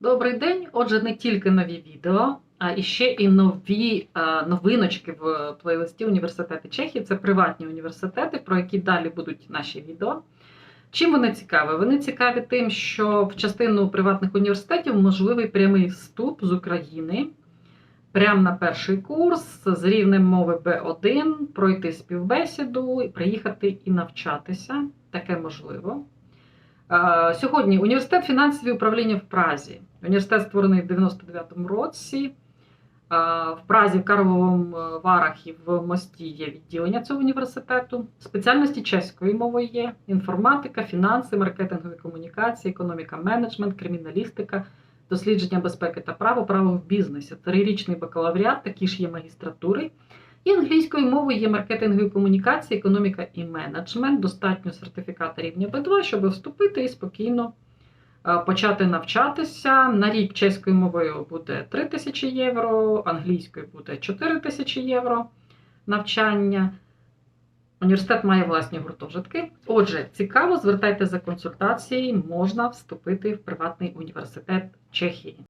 Добрий день. Отже, не тільки нові відео, а і ще і нові е, новиночки в плейлисті університети Чехії. Це приватні університети, про які далі будуть наші відео. Чим вони цікаві? Вони цікаві тим, що в частину приватних університетів можливий прямий вступ з України прямо на перший курс з рівнем мови B1, пройти співбесіду, приїхати і навчатися. Таке можливо. Е, Сьогодні університет фінансів і управління в Празі. Університет створений в 99-му році. Е, В Празі, в Карловому е, Варах і в Мості є відділення цього університету. Спеціальності чеської мови є: інформатика, фінанси, маркетингові комунікації, економіка, менеджмент, криміналістика, дослідження безпеки та право, право в бізнесі. Трирічний бакалавріат, такі ж є магістратури. І англійською мовою є маркетингові комунікації, економіка і менеджмент. Достатньо сертифіката рівня B2, щоб вступити і спокійно е, почати навчатися. На рік чеською мовою буде 3 тисячі євро, англійською буде 4 тисячі євро навчання. Університет має власні гуртожитки. Отже, цікаво, звертайте за консультації, можна вступити в приватний університет Чехії.